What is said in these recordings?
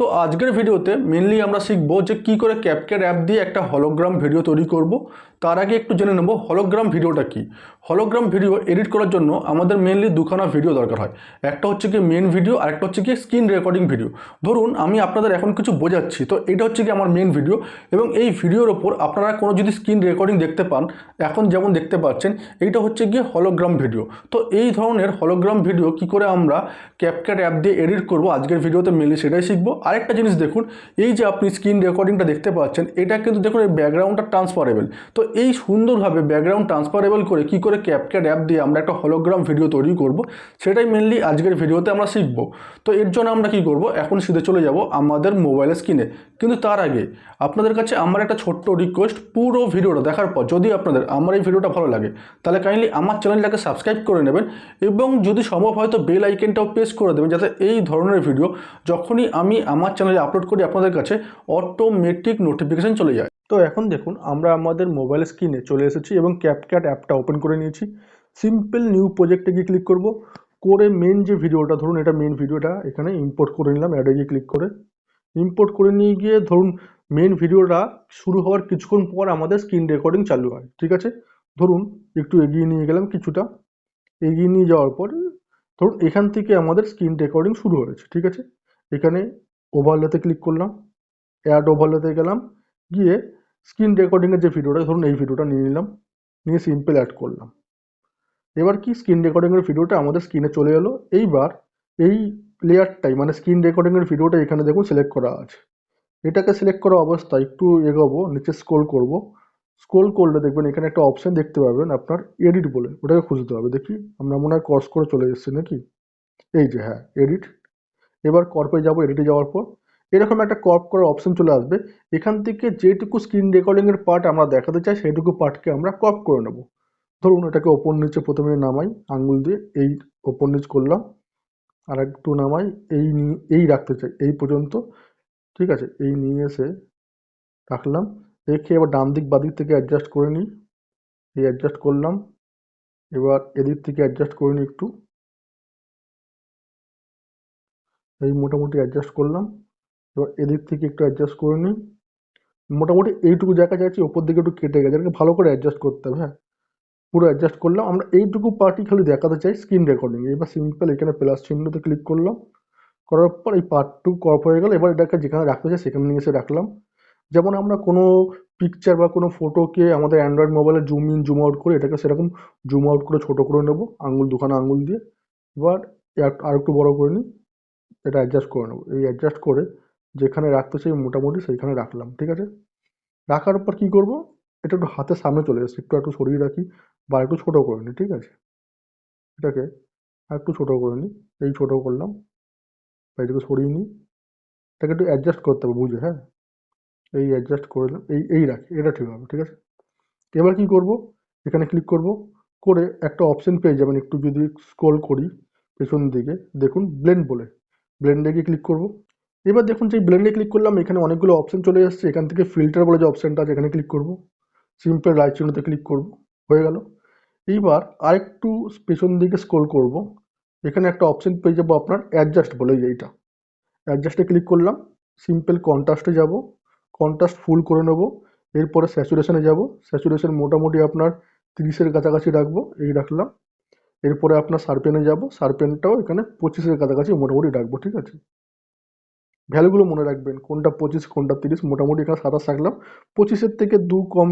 তো আজকের ভিডিওতে মেনলি আমরা শিখব যে কি করে ক্যাপকাট অ্যাপ দিয়ে একটা হলোগ্রাম ভিডিও তৈরি করব। তার আগে একটু জেনে নেব হলোগ্রাম ভিডিওটা কি। হলোগ্রাম ভিডিও এডিট করার জন্য আমাদের মেনলি দুখানা ভিডিও দরকার হয়। একটা হচ্ছে কি মেন ভিডিও আর একটা হচ্ছে কি স্ক্রিন রেকর্ডিং ভিডিও ধরুন আমি আপনাদের এখন কিছু বোঝাচ্ছি, তো এটা হচ্ছে কি আমার মেন ভিডিও এবং এই ভিডিওর ওপর আপনারা কোনো যদি স্ক্রিন রেকর্ডিং দেখতে পান, এখন যেমন দেখতে পাচ্ছেন, এইটা হচ্ছে গিয়ে হলোগ্রাম ভিডিও তো এই ধরনের হলোগ্রাম ভিডিও কি করে আমরা ক্যাপকাট অ্যাপ দিয়ে এডিট করব আজকের ভিডিওতে মেনলি সেটাই শিখব। আরেকটা জিনিস দেখুন, এই যে আপনি স্ক্রিন রেকর্ডিংটা দেখতে পাচ্ছেন, এটা কিন্তু দেখুন এই ব্যাকগ্রাউন্ডটা ট্রান্সফারেবল তো এই সুন্দরভাবে ব্যাকগ্রাউন্ড ট্রান্সফারেবল করে কি করে ক্যাপকাট অ্যাপ দিয়ে আমরা একটা হলোগ্রাম ভিডিও তৈরি করব, সেটাই মেনলি আজকের ভিডিওতে আমরা শিখব। তো এর জন্য আমরা কি করব, এখন সিধে চলে যাব আমাদের মোবাইলের স্ক্রিনে কিন্তু তার আগে আপনাদের কাছে আমার একটা ছোট্ট রিকোয়েস্ট পুরো ভিডিওটা দেখার পর যদি আপনাদের আমার এই ভিডিওটা ভালো লাগে, তাহলে কাইন্ডলি আমার চ্যানেলটাকে সাবস্ক্রাইব করে নেবেন এবং যদি সম্ভব হয় তো বেল আইকনটাও প্রেস করে দেবেন, যাতে এই ধরনের ভিডিও যখনই আমি আমার চ্যানেলে আপলোড করি আপনাদের কাছে অটোমেটিক নোটিফিকেশান চলে যায়। তো এখন দেখুন, আমরা আমাদের মোবাইল স্ক্রিনে চলে এসেছি এবং ক্যাপক্যাট অ্যাপটা ওপেন করে নিয়েছি। সিম্পল নিউ প্রজেক্টে গিয়ে ক্লিক করব। করে মেন যে ভিডিওটা ধরুন এটা মেন ভিডিওটা এখানে ইম্পোর্ট করে নিলাম অ্যাডে গিয়ে ক্লিক করে। ইম্পোর্ট করে নিয়ে গিয়ে ধরুন মেন ভিডিওটা শুরু হওয়ার কিছুক্ষণ পর আমাদের স্ক্রিন রেকর্ডিং চালু হয়, ঠিক আছে? ধরুন একটু এগিয়ে নিয়ে গেলাম কিছুটা। এগিয়ে নিয়ে যাওয়ার পর ধরুন এখান থেকে আমাদের স্ক্রিন রেকর্ডিং শুরু হয়েছে, ঠিক আছে? এখানে ওভারলেতে ক্লিক করলাম অ্যাড ওভারলেতে গেলাম, গিয়ে স্ক্রিন রেকর্ডিংয়ের যে ভিডিওটা ধরুন এই ভিডিওটা নিয়ে নিলাম, নিয়ে সিম্পল অ্যাড করলাম। এবার কি স্ক্রিন রেকর্ডিংয়ের ভিডিওটা আমাদের স্ক্রিনে চলে এলো, এইবার এই লেয়ারটাই মানে স্ক্রিন রেকর্ডিংয়ের ভিডিওটা এখানে দেখুন সিলেক্ট করা আছে। এটাকে সিলেক্ট করা অবস্থায় একটু এগোবো, নিচে স্ক্রোল করব। স্ক্রোল করলে দেখবেন এখানে একটা অপশন দেখতে পাবেন, আপনার এডিট বলে, ওটাকে খুঁজতে হবে। দেখি, আমরা মনে হয় কর্স করে চলে এসেছি নাকি? এই যে হ্যাঁ এডিট এবার কর্পে যাব এডিটে যাওয়ার পর, এরকম একটা কর্প করার অপশন চলে আসবে। এখান থেকে যেটুকু স্ক্রিন রেকর্ডিংয়ের পার্ট আমরা দেখাতে চাই সেটুকু পার্টকে আমরা কপ করে নেব। ধরুন এটাকে ওপর নিচে প্রথমে নামাই, আঙ্গুল দিয়ে এই ওপর নিচ করলাম, আর একটু নামাই, এই নিয়ে, এই রাখতে চাই, এই পর্যন্ত, ঠিক আছে, এই নিয়ে এসে রাখলাম। রেখে এবার ডান দিক বাদিক থেকে অ্যাডজাস্ট করে নিই, এই অ্যাডজাস্ট করলাম, এবার এদিক থেকে অ্যাডজাস্ট করে নিই একটু। এই মোটামুটি অ্যাডজাস্ট করলাম। এবার এদিক থেকে একটু অ্যাডজাস্ট করে নিই। মোটামুটি এইটুকু জায়গা চাইছি ওপর দিকে একটু কেটে গেছে। এটাকে ভালো করে অ্যাডজাস্ট করতে হবে হ্যাঁ? পুরো অ্যাডজাস্ট করলাম। আমরা এইটুকু পার্টি খালি দেখাতে চাই স্ক্রিন রেকর্ডিং এবার সিম্পল এখানে প্লাস চিহ্নতে ক্লিক করলাম। করার পর এই পার্টটু কর্প হয়ে গেল। এবার এটাকে যেখানে রাখতে চাই সেখানে নিয়ে এসে রাখলাম। যেমন আমরা কোনো পিকচার বা কোনো ফটোকে আমাদের অ্যান্ড্রয়েড মোবাইলে জুম ইন জুম আউট করে এটাকে সেরকম জুম আউট করে ছোটো করে নেব। আঙুল, দুখানা আঙুল দিয়ে। এবার আর একটু বড় করে নিই। এটা অ্যাডজাস্ট করে নেব। এই অ্যাডজাস্ট করে যেখানে রাখতে চাই মোটামুটি সেইখানে রাখলাম, ঠিক আছে? রাখার পর কী করব? এটা একটু হাতের সামনে চলে এসেছে, একটু একটু সরিয়ে রাখি বা একটু ছোটো করে নিই ঠিক আছে? এটাকে একটু ছোটো করে নিই এই ছোটো করলাম, বা এটাকে সরিয়ে নিই এটাকে একটু অ্যাডজাস্ট করতে হবে বুঝে হ্যাঁ? এই অ্যাডজাস্ট করে দিলাম, এই এই রাখি, এটা ঠিক হবে, ঠিক আছে? এবার কি করব? এখানে ক্লিক করব, করে একটা অপশন পেয়ে যাবেন, একটু যদি স্ক্রল করি, পেছন দিকে, দেখুন ব্লেন্ড বলে। ব্লেন্ডে ক্লিক করব। এবার দেখুন যে ব্লেন্ডে ক্লিক করলাম, এখানে অনেকগুলো অপশন চলে এসেছে। এখান থেকে ফিল্টার বলে যে অপশনটা আছে, এখানে ক্লিক করব। সিম্পল রাইট চিহ্নতে ক্লিক করব। হয়ে গেল। এইবার আরেকটু পেছন দিকে স্ক্রোল করব। এখানে একটা অপশন পেয়ে যাব আপনার অ্যাডজাস্ট বলে এইটা। অ্যাডজাস্টে ক্লিক করলাম সিম্পল কন্ট্রাস্টে যাব। কন্ট্রাস্ট ফুল করে নেব। এরপরে স্যাচুরেশনে যাব। স্যাচুরেশন মোটামুটি আপনার তিরিশের কাছাকাছি রাখব। এই রাখলাম। এরপরে আপনার সারপেনে যাব, সারপেনটাও এখানে পঁচিশের কাছাকাছি মোটামুটি রাখব, ঠিক আছে? ভ্যালুগুলো মনে রাখবেন, কোনটা পঁচিশ, কোনটা তিরিশ, মোটামুটি এখানে সাতাশ রাখলাম। পঁচিশের থেকে দু কম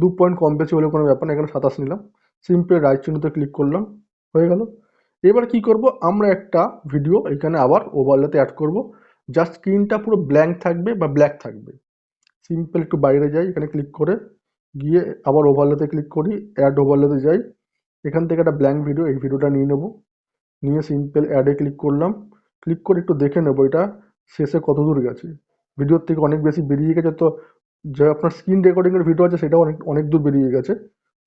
দু পয়েন্ট কম বেশি হলে কোনো ব্যাপার না, এখানে সাতাশ নিলাম। সিম্পল রাইট চিহ্নতে ক্লিক করলাম, হয়ে গেল। এবার কি করব, আমরা একটা ভিডিও এখানে আবার ওভারলেতে অ্যাড করব। জাস্ট স্ক্রিনটা পুরো ব্ল্যাঙ্ক থাকবে বা ব্ল্যাক থাকবে। সিম্পল একটু বাইরে যাই, এখানে ক্লিক করে, গিয়ে আবার ওভারলেতে ক্লিক করি অ্যাড ওভারলেতে যাই। এখান থেকে একটা ব্ল্যাঙ্ক ভিডিও এই ভিডিওটা নিয়ে নেব। নিয়ে সিম্পল অ্যাডে ক্লিক করলাম। ক্লিক করে একটু দেখে নেব এটা শেষে কত দূর গেছে। ভিডিওর থেকে অনেক বেশি বেরিয়ে গেছে। তো যে আপনার স্ক্রিন রেকর্ডিংয়ের ভিডিও আছে, সেটাও অনেক অনেক দূর বেরিয়ে গেছে।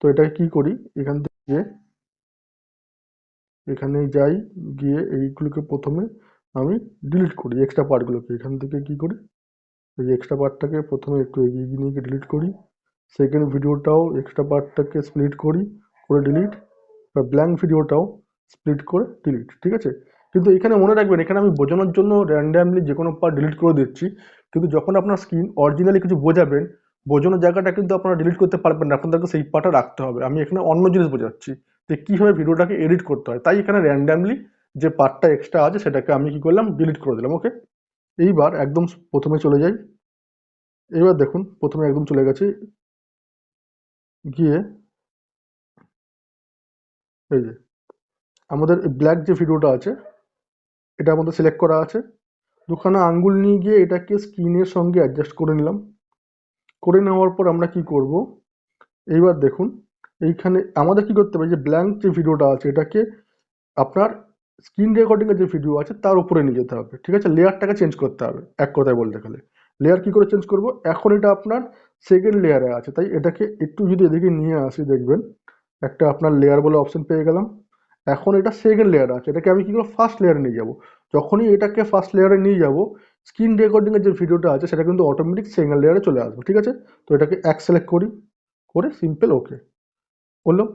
তো এটাকে কী করি? এখান থেকে এখানে যাই, গিয়ে এইগুলোকে প্রথমে আমি ডিলিট করি এক্সট্রা পার্টগুলোকে এখান থেকে কী করি? এই এক্সট্রা পার্টটাকে প্রথমে একটু এগিয়ে নিয়ে ডিলিট করি। সেকেন্ড ভিডিওটাও এক্সট্রা পার্টটাকে স্প্লিট করি, করে ডিলিট বা ব্ল্যাঙ্ক ভিডিওটাও স্প্লিট করে ডিলিট ঠিক আছে? কিন্তু এখানে মনে রাখবেন, এখানে আমি বোঝানোর জন্য র্যান্ডামলি যে কোনো পার্ট ডিলিট করে দিচ্ছি। কিন্তু যখন আপনার স্ক্রিন অরিজিনালি কিছু বোঝাবেন, বোঝানোর জায়গাটা কিন্তু আপনারা ডিলিট করতে পারবেন না। আপনাদেরকে সেই পার্টটা রাখতে হবে। আমি এখানে অন্য জিনিস বোঝাচ্ছি যে কীভাবে ভিডিওটাকে এডিট করতে হয়। তাই এখানে র্যান্ডামলি যে পার্টটা এক্সট্রা আছে, সেটাকে আমি কি করলাম? ডিলিট করে দিলাম ওকে এইবার একদম প্রথমে চলে যাই। এবার দেখুন, প্রথমে একদম চলে গেছে। গিয়ে এই যে, আমাদের ব্ল্যাক যে ভিডিওটা আছে এটা আমাদের সিলেক্ট করা আছে। দুখানা আঙ্গুল নিয়ে গিয়ে এটাকে স্ক্রিনের সঙ্গে অ্যাডজাস্ট করে নিলাম। করে নেওয়ার পর আমরা কি করব? এইবার দেখুন, এইখানে আমাদের কি করতে হবে? যে ব্ল্যাঙ্ক যে ভিডিওটা আছে, এটাকে আপনার স্ক্রিন রেকর্ডিংয়ের যে ভিডিও আছে, তার উপরে নিয়ে যেতে হবে। ঠিক আছে? লেয়ারটাকে চেঞ্জ করতে হবে, এক কথায় বলতে গেলে। লেয়ার কি করে চেঞ্জ করব? এখন এটা আপনার সেকেন্ড লেয়ারে আছে। তাই এটাকে একটু যদি এদিকে নিয়ে আসি, দেখবেন একটা আপনার লেয়ার বলে অপশন পেয়ে গেলাম। এখন এটা সেকেন্ড লেয়ার আছে, এটাকে আমি কী করব? ফার্স্ট লেয়ারে নিয়ে যাব। যখনই এটাকে ফার্স্ট লেয়ারে নিয়ে যাব স্ক্রিন রেকর্ডিংয়ের যে ভিডিওটা আছে, সেটা কিন্তু অটোমেটিক সেকেন্ড লেয়ারে চলে আসবে, ঠিক আছে? তো এটাকে এক সিলেক্ট করি, করে সিম্পল ওকে বললাম,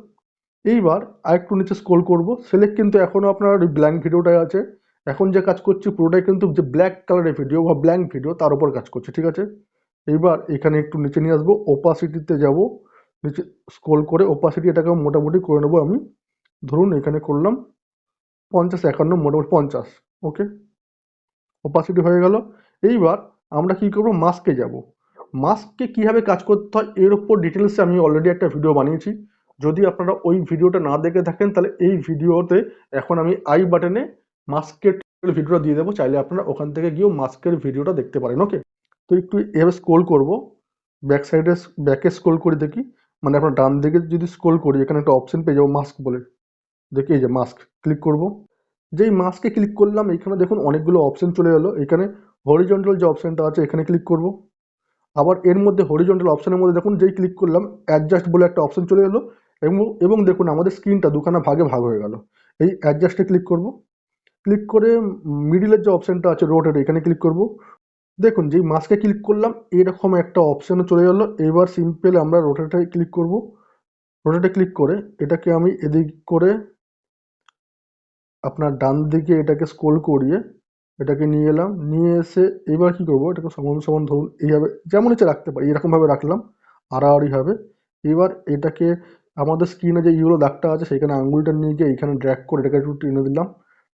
এইবার আরেকটু নিচে স্ক্রোল করব। সিলেক্ট কিন্তু এখনও আপনার ব্ল্যাঙ্ক ভিডিওটাই আছে। এখন যে কাজ করছি, পুরোটাই কিন্তু যে ব্ল্যাক কালারের ভিডিও বা ব্ল্যাঙ্ক ভিডিও তার উপর কাজ করছে, ঠিক আছে? এইবার এখানে একটু নিচে নিয়ে আসব ওপাসিটিতে যাব। নিচে স্ক্রোল করে ওপাসিটি এটাকে মোটামুটি করে নেব আমি। ধরুন এখানে করলাম পঞ্চাশ একান্ন মোটামুটি পঞ্চাশ ওকে ওপাসিটি হয়ে গেল। এইবার আমরা কি করব? মাস্কে যাব। মাস্ককে কীভাবে কাজ করতে হয়? এর উপর ডিটেলসে আমি অলরেডি একটা ভিডিও বানিয়েছি। যদি আপনারা ওই ভিডিওটা না দেখে থাকেন, তাহলে এই ভিডিওতে এখন আমি আই বাটনে মাস্কের ভিডিওটা দিয়ে দেবো। চাইলে আপনারা ওখান থেকে গিয়েও মাস্কের ভিডিওটা দেখতে পারেন ওকে তো একটু এভাবে স্ক্রোল করব। ব্যাক সাইডে ব্যাকে স্ক্রোল করে দেখি। মানে আপনার ডান দিকে যদি স্ক্রোল করি, এখানে একটা অপশন পেয়ে যাব মাস্ক বলে। দেখি এই যে মাস্ক ক্লিক করব। যেই মাস্কে ক্লিক করলাম এখানে দেখুন অনেকগুলো অপশন চলে এলো। এখানে হরিজন্টাল যে অপশনটা আছে, এখানে ক্লিক করব। আবার এর মধ্যে হরিজন্টাল অপশনের মধ্যে দেখুন, যেই ক্লিক করলাম অ্যাডজাস্ট বলে একটা অপশন চলে এলো। এবং এবং দেখুন আমাদের স্ক্রিনটা দুখানা ভাগে ভাগ হয়ে গেল। এই অ্যাডজাস্টে ক্লিক করব। ক্লিক করে মিডিলের যে অপশনটা আছে রোটেট এখানে ক্লিক করব। দেখুন, যেই মাস্কে ক্লিক করলাম, এরকম একটা অপশানও চলে গেলো এবার সিম্পল আমরা রোটেটে ক্লিক করব। রোটেটে ক্লিক করে এটাকে আমি এদিক করে আপনার ডান দিকে এটাকে স্ক্রোল করিয়ে এটাকে নিয়ে এলাম। নিয়ে এসে এবার কি করব? এটাকে সমান সমান ধরুন, এইভাবে যেমন ইচ্ছে রাখতে পারি, এরকমভাবে রাখলাম আড়াআড়িভাবে এবার এটাকে আমাদের স্ক্রিনে যে ইউরো দাগটা আছে, সেখানে আঙুলটা নিয়ে গিয়ে এইখানে ড্র্যাক করে এটাকে একটু টেনে দিলাম।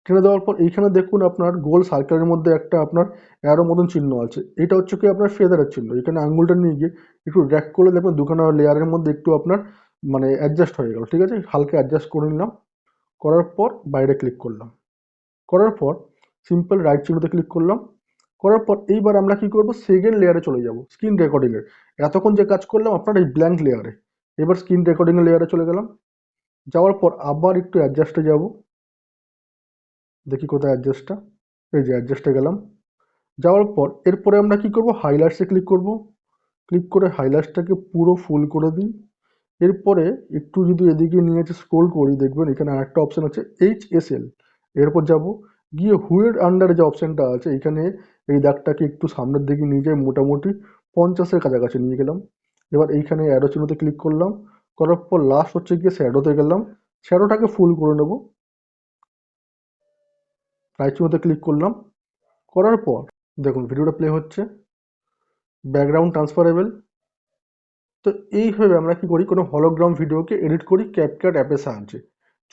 টেনে দেওয়ার পর এইখানে দেখুন আপনার গোল সার্কেলের মধ্যে একটা আপনার অ্যারো মতন চিহ্ন আছে। এটা হচ্ছে কি আপনার ফেদারের চিহ্ন। এখানে আঙুলটা নিয়ে গিয়ে একটু ড্র্যাগ করলে দেখবেন দুখানা লেয়ারের মধ্যে একটু আপনার মানে অ্যাডজাস্ট হয়ে গেল, ঠিক আছে? হালকা অ্যাডজাস্ট করে নিলাম। করার পর বাইরে ক্লিক করলাম। করার পর সিম্পল রাইট চিহ্নতে ক্লিক করলাম। করার পর এইবার আমরা কি করব? সেকেন্ড লেয়ারে চলে যাব স্ক্রিন রেকর্ডিংয়ের এতক্ষণ যে কাজ করলাম আপনার এই ব্ল্যাঙ্ক লেয়ারে এবার স্ক্রিন রেকর্ডিংয়ের লেয়ারে চলে গেলাম। যাওয়ার পর আবার একটু অ্যাডজাস্টে যাব। দেখি কোথায় অ্যাডজাস্টটা এই যে অ্যাডজাস্টে গেলাম। যাওয়ার পর, এরপরে আমরা কি করব? হাইলাইটসে ক্লিক করব। ক্লিক করে হাইলাইটসটাকে পুরো ফুল করে দিই। এরপরে একটু যদি এদিকে নিয়ে এসে স্ক্রোল করি, দেখবেন এখানে আরেকটা অপশান আছে এইচ এস এল এরপর যাব, গিয়ে হুয়ের আন্ডারে যে অপশানটা আছে, এখানে এই দাগটাকে একটু সামনের দিকে নিয়ে যাই মোটামুটি পঞ্চাশের কাছাকাছি নিয়ে গেলাম। এবার এইখানে অ্যারো চিহ্নতে ক্লিক করলাম। করার পর লাস্ট হচ্ছে গিয়ে শ্যাডোতে গেলাম। শ্যাডোটাকে ফুল করে নেব। রাইট চিহ্নতে ক্লিক করলাম। করার পর, দেখুন ভিডিওটা প্লে হচ্ছে। ব্যাকগ্রাউন্ড ট্রান্সফারেবল তো এইভাবে আমরা কি করি? কোনো হলোগ্রাম ভিডিওকে এডিট করি ক্যাপকাট অ্যাপের সাহায্যে।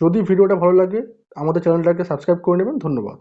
যদি ভিডিওটা ভালো লাগে, আমাদের চ্যানেলটাকে সাবস্ক্রাইব করে নেবেন। ধন্যবাদ।